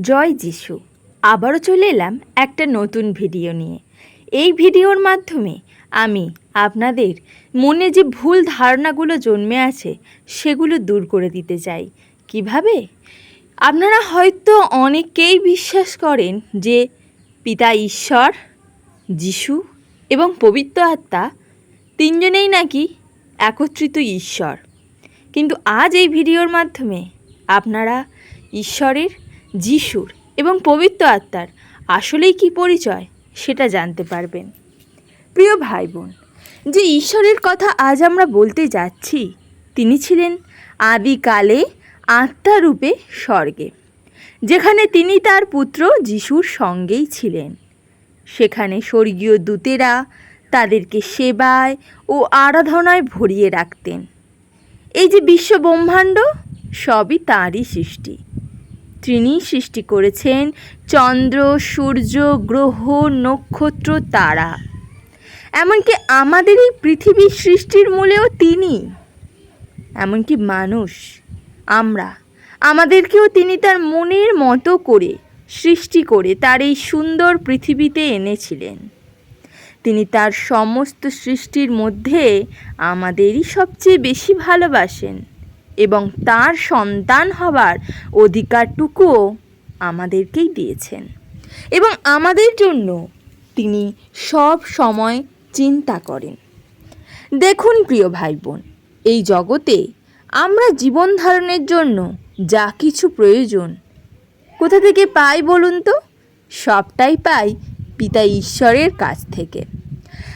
জয় যিশু। আবারও চলে এলাম একটা নতুন ভিডিও নিয়ে। এই ভিডিওর মাধ্যমে আমি আপনাদের মনে যে ভুল ধারণাগুলো জন্মে আছে, সেগুলো দূর করে দিতে চাই। কীভাবে? আপনারা হয়তো অনেকেই বিশ্বাস করেন যে পিতা ঈশ্বর, যিশু এবং পবিত্র আত্মা তিনজনেই নাকি একত্রিত ঈশ্বর। কিন্তু আজ এই ভিডিওর মাধ্যমে আপনারা ঈশ্বরের যিশুর এবং পবিত্র আত্মার আসলেই কি পরিচয় সেটা জানতে পারবেন। প্রিয় ভাই বোন যে ঈশ্বরের কথা আজ আমরা বলতে যাচ্ছি, তিনি ছিলেন আদিকালে আত্মারূপে স্বর্গে, যেখানে তিনি তার পুত্র যিশুর সঙ্গেই ছিলেন। সেখানে স্বর্গীয় দূতেরা তাদেরকে সেবায় ও আরাধনায় ভরিয়ে রাখতেন। এই যে বিশ্ব ব্রহ্মাণ্ড সবই তাঁরই সৃষ্টি। তিনি সৃষ্টি করেছেন চন্দ্র, সূর্য, গ্রহ, নক্ষত্র, তারা। এমনকি আমাদের এই পৃথিবীর সৃষ্টির মূলেও তিনি। এমনকি মানুষ, আমরা, আমাদেরকেও তিনি তার মনের মতো করে সৃষ্টি করে তার এই সুন্দর পৃথিবীতে এনেছিলেন। তিনি তার সমস্ত সৃষ্টির মধ্যে আমাদেরই সবচেয়ে বেশি ভালোবাসেন। এবং তার সন্তান হবার অধিকারটুকুও আমাদেরকেই দিয়েছেন। এবং আমাদের জন্য তিনি সব সময় চিন্তা করেন। দেখুন প্রিয় ভাই বোন এই জগতে আমরা জীবন ধারণের জন্য যা কিছু প্রয়োজন, কোথা থেকে পাই বলুন তো? সবটাই পাই পিতা ঈশ্বরের কাছ থেকে।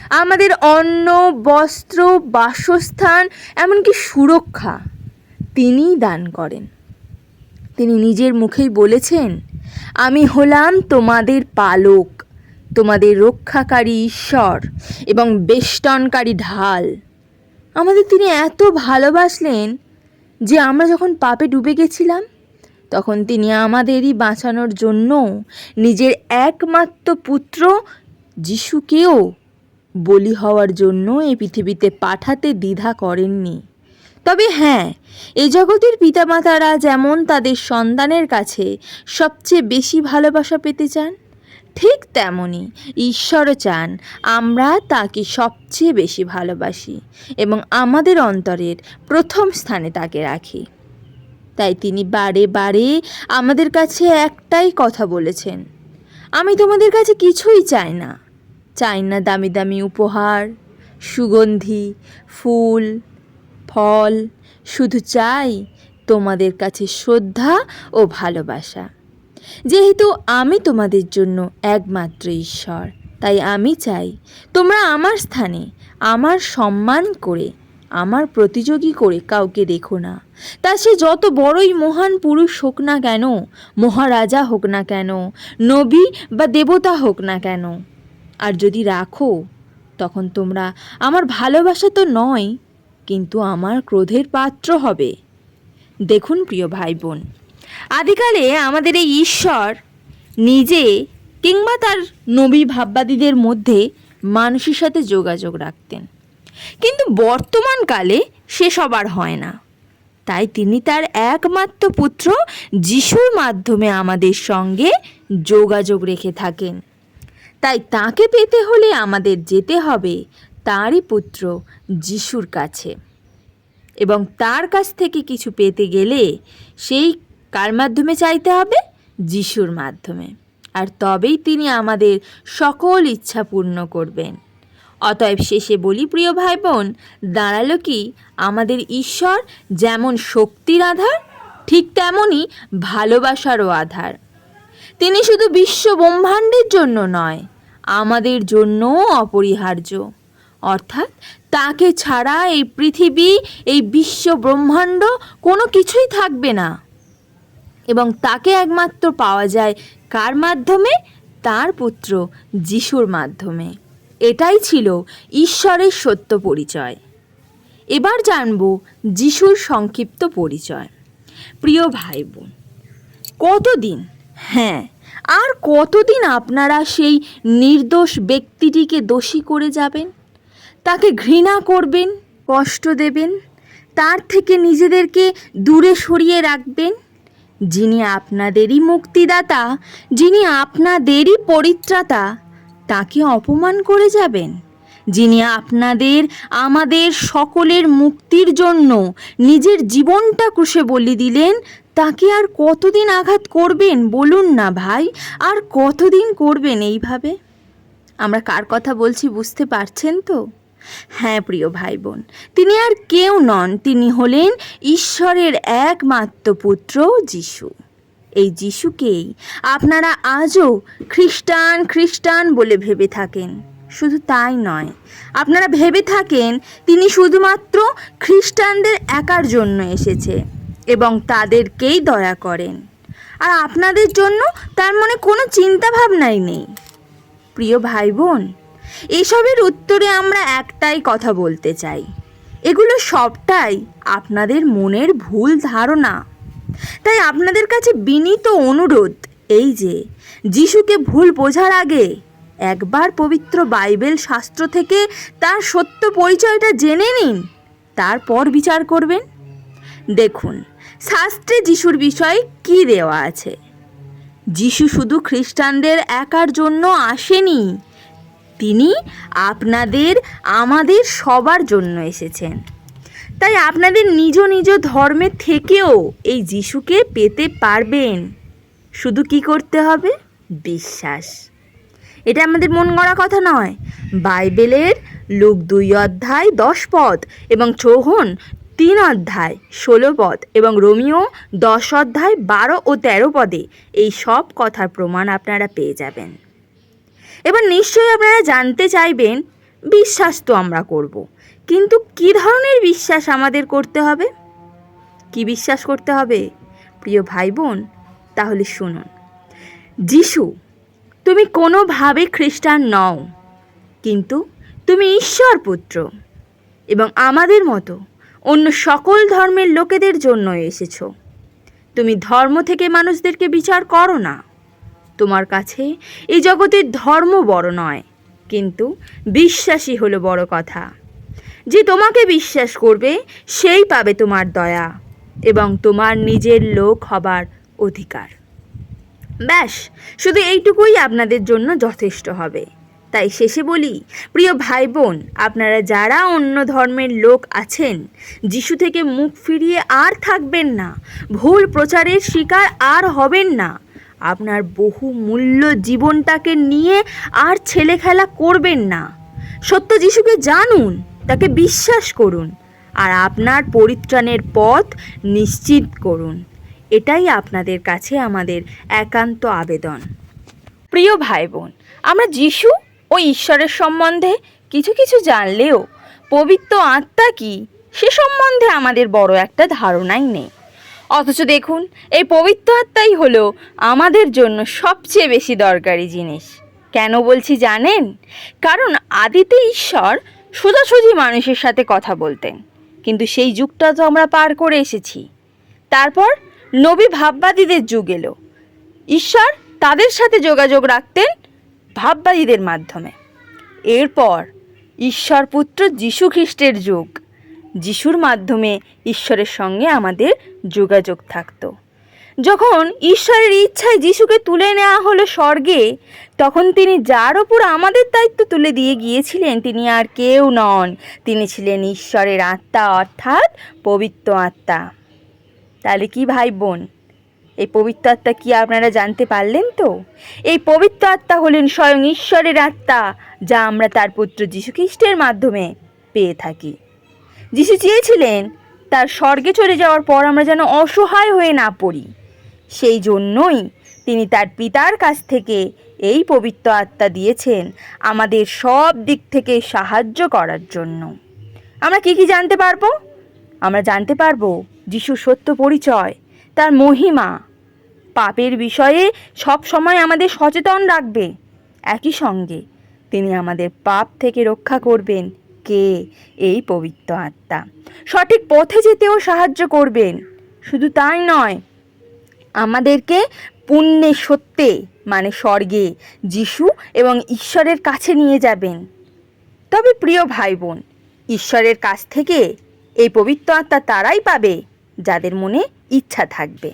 আমাদের অন্ন, বস্ত্র, বাসস্থান, এমনকি সুরক্ষা তিনিই দান করেন। তিনি নিজের মুখেই বলেছেন, আমি হলাম তোমাদের পালক, তোমাদের রক্ষাকারী ঈশ্বর এবং বেষ্টনকারী ঢাল। আমাদের তিনি এত ভালোবাসলেন যে আমরা যখন পাপে ডুবে গেছিলাম, তখন তিনি আমাদেরই বাঁচানোর জন্য নিজের একমাত্র পুত্র যিশুকেও বলি হওয়ার জন্য এই পৃথিবীতে পাঠাতে দ্বিধা করেননি। তবে হ্যাঁ এই জগতের পিতামাতারা যেমন তাদের সন্তানের কাছে সবচেয়ে বেশি ভালোবাসা পেতে চান, ঠিক তেমনই ঈশ্বরও চান আমরা তাকে সবচেয়ে বেশি ভালোবাসি এবং আমাদের অন্তরের প্রথম স্থানে তাকে রাখি। তাই তিনি বারে বারে আমাদের কাছে একটাই কথা বলেছেন, আমি তোমাদের কাছে কিছুই চাই না। চাই না দামি দামি উপহার, সুগন্ধি, ফুল ফল, শুধু চাই তোমাদের কাছে শ্রদ্ধা ও ভালোবাসা। যেহেতু আমি তোমাদের জন্য একমাত্র ঈশ্বর, তাই আমি চাই তোমরা আমার স্থানে আমার সম্মান করে, আমার প্রতিযোগী করে কাউকে দেখো না। তা সে যত বড়ই মহান পুরুষ হোক না কেন, মহারাজা হোক না কেন, নবী বা দেবতা হোক না কেন, আর যদি রাখো, তখন তোমরা আমার ভালোবাসা তো নয় কিন্তু আমার ক্রোধের পাত্র হবে। দেখুন প্রিয় ভাই বোন আদিকালে আমাদের এই ঈশ্বর নিজে কিংবা তার নবী ভাববাদীদের মধ্যে মানুষের সাথে যোগাযোগ রাখতেন। কিন্তু বর্তমানকালে সে সবার হয় না। তাই তিনি তার একমাত্র পুত্র যিশুর মাধ্যমে আমাদের সঙ্গে যোগাযোগ রেখে থাকেন। তাই তাকে পেতে হলে আমাদের যেতে হবে তারই পুত্র যিশুর কাছে। এবং তার কাছ থেকে কিছু পেতে গেলে সেই কার মাধ্যমে চাইতে হবে? যিশুর মাধ্যমে। আর তবেই তিনি আমাদের সকল ইচ্ছা পূর্ণ করবেন। অতএব শেষে বলি, প্রিয় ভাই বোন দাঁড়াল কি? আমাদের ঈশ্বর যেমন শক্তির আধার, ঠিক তেমনই ভালোবাসারও আধার। তিনি শুধু বিশ্ব ব্রহ্মাণ্ডের জন্য নয়, আমাদের জন্যও অপরিহার্য। অর্থাৎ তাকে ছাড়া এই পৃথিবী, এই বিশ্ব ব্রহ্মাণ্ড কোনো কিছুই থাকবে না। এবং তাকে একমাত্র পাওয়া যায় কার মাধ্যমে? তার পুত্র যিশুর মাধ্যমে। এটাই ছিল ঈশ্বরের সত্য পরিচয়। এবার জানব যিশুর সংক্ষিপ্ত পরিচয়। প্রিয় ভাই বোন কতদিন? হ্যাঁ আর কতদিন আপনারা সেই নির্দোষ ব্যক্তিটিকে দোষী করে যাবেন? তাকে ঘৃণা করবেন, কষ্ট দেবেন, তার থেকে নিজেদেরকে দূরে সরিয়ে রাখবেন। যিনি আপনাদেরই মুক্তিদাতা, যিনি আপনাদেরই পরিত্রাতা, তাকে অপমান করে যাবেন। যিনি আপনাদের, আমাদের সকলের মুক্তির জন্য নিজের জীবনটা ক্রুশে বলি দিলেন, তাকে আর কতদিন আঘাত করবেন বলুন না ভাই, আর কতদিন করবেন এইভাবে? আমরা কার কথা বলছি বুঝতে পারছেন তো? হ্যাঁ প্রিয় ভাই বোন তিনি আর কেউ নন, তিনি হলেন ঈশ্বরের একমাত্র পুত্র যিশু। এই যিশুকেই আপনারা আজও খ্রিস্টান খ্রিস্টান বলে ভেবে থাকেন। শুধু তাই নয়, আপনারা ভেবে থাকেন তিনি শুধুমাত্র খ্রিস্টানদের একার জন্য এসেছে এবং তাদেরকেই দয়া করেন। আর আপনাদের জন্য তার মনে কোনো চিন্তা ভাবনাই নেই। প্রিয় ভাই বোন এসবের উত্তরে আমরা একটাই কথা বলতে চাই। এগুলো সবটাই আপনাদের মনের ভুল ধারণা। তাই আপনাদের কাছে বিনীত অনুরোধ এই যে, যিশুকে ভুল বোঝার আগে একবার পবিত্র বাইবেল শাস্ত্র থেকে তার সত্য পরিচয়টা জেনে নিন, তারপর বিচার করবেন। দেখুন, শাস্ত্রে যিশুর বিষয়ে কি দেওয়া আছে? যিশু শুধু খ্রিস্টানদের একার জন্য আসেনি তিনি আপনাদের, আমাদের সবার জন্য এসেছেন। তাই আপনাদের নিজ নিজ ধর্মে থেকেও এই যিশুকে পেতে পারবেন। শুধু কি করতে হবে? বিশ্বাস। এটা আমাদের মন গড়া কথা নয়। বাইবেলের লুক দুই অধ্যায় দশ পদ এবং চৌহন তিন অধ্যায় ষোলো পদ এবং রোমিও দশ অধ্যায় বারো ও তেরো পদে এই সব কথার প্রমাণ আপনারা পেয়ে যাবেন। এবার নিশ্চয়ই আপনারা জানতে চাইবেন, বিশ্বাস তো আমরা করব। কিন্তু কি ধরনের বিশ্বাস আমাদের করতে হবে? কি বিশ্বাস করতে হবে? প্রিয় ভাই বোন তাহলে শুনুন। যিশু, তুমি কোনোভাবে খ্রিস্টান নও, কিন্তু তুমি ঈশ্বর পুত্র এবং আমাদের মতো অন্য সকল ধর্মের লোকেদের জন্য এসেছ। তুমি ধর্ম থেকে মানুষদেরকে বিচার করো না। তোমার কাছে। এই জগতের ধর্ম বড় নয়, কিন্তু বিশ্বাসী হলো বড় কথা। যে তোমাকে বিশ্বাস করবে, সেই পাবে তোমার দয়া এবং তোমার নিজের লোক হবার অধিকার। ব্যাস, শুধু এইটুকুই আপনাদের জন্য যথেষ্ট হবে। তাই শেষে বলি, প্রিয় ভাই বোন আপনারা যারা অন্য ধর্মের লোক আছেন, যিশু থেকে মুখ ফিরিয়ে আর থাকবেন না, ভুল প্রচারের শিকার আর হবেন না। আপনার বহু মূল্য জীবনটাকে নিয়ে আর ছেলে খেলা করবেন না। সত্য যিশুকে জানুন, তাকে বিশ্বাস করুন, আর আপনার পরিত্রাণের পথ নিশ্চিত করুন। এটাই আপনাদের কাছে আমাদের একান্ত আবেদন। প্রিয় ভাই বোন আমরা যিশু ও ঈশ্বরের সম্বন্ধে কিছু কিছু জানলেও, পবিত্র আত্মা কি, সে সম্বন্ধে আমাদের বড় একটা ধারণাই নেই। অথচ দেখুন, এই পবিত্র আত্মাই হলো আমাদের জন্য সবচেয়ে বেশি দরকারি জিনিস। কেন বলছি জানেন? কারণ আদিতে ঈশ্বর সোজাসুজি মানুষের সাথে কথা বলতেন, কিন্তু সেই যুগটা তো আমরা পার করে এসেছি। তারপর নবী ভাববাদীদের যুগ এলো। ঈশ্বর তাদের সাথে যোগাযোগ রাখতেন ভাববাদীদের মাধ্যমে। এরপর ঈশ্বর পুত্র যীশু খ্রিস্টের যুগ। যিশুর মাধ্যমে ঈশ্বরের সঙ্গে আমাদের যোগাযোগ থাকতো। যখন ঈশ্বরের ইচ্ছায় যিশুকে তুলে নেওয়া হলো স্বর্গে, তখন তিনি যার ওপর আমাদের দায়িত্ব তুলে দিয়ে গিয়েছিলেন, তিনি আর কেউ নন। তিনি ছিলেন ঈশ্বরের আত্মা, অর্থাৎ পবিত্র আত্মা। তাহলে কি ভাই বোন, এই পবিত্র আত্মা কি আপনারা জানতে পারলেন তো? এই পবিত্র আত্মা হলেন স্বয়ং ঈশ্বরের আত্মা, যা আমরা তার পুত্র যীশুখ্রিস্টের মাধ্যমে পেয়ে থাকি। যিশু চেয়েছিলেন, তার স্বর্গে চলে যাওয়ার পর আমরা যেন অসহায় হয়ে না পড়ি। সেই জন্যই তিনি তার পিতার কাছ থেকে এই পবিত্র আত্মা দিয়েছেন আমাদের সব দিক থেকে সাহায্য করার জন্য। আমরা কি কি জানতে পারব? আমরা জানতে পারব যিশুর সত্য পরিচয়, তার মহিমা। পাপের বিষয়ে সব সময় আমাদের সচেতন রাখবে। একই সঙ্গে তিনি আমাদের পাপ থেকে রক্ষা করবেন। কে? এই পবিত্র আত্মা। সঠিক পথে যেতেও সাহায্য করবেন। শুধু তাই নয়, আমাদেরকে পুণ্যে সত্যে মানে স্বর্গে, যিশু এবং ঈশ্বরের কাছে নিয়ে যাবেন। তবে প্রিয় ভাই বোন ঈশ্বরের কাছ থেকে এই পবিত্র আত্মা তারাই পাবে যাদের মনে ইচ্ছা থাকবে।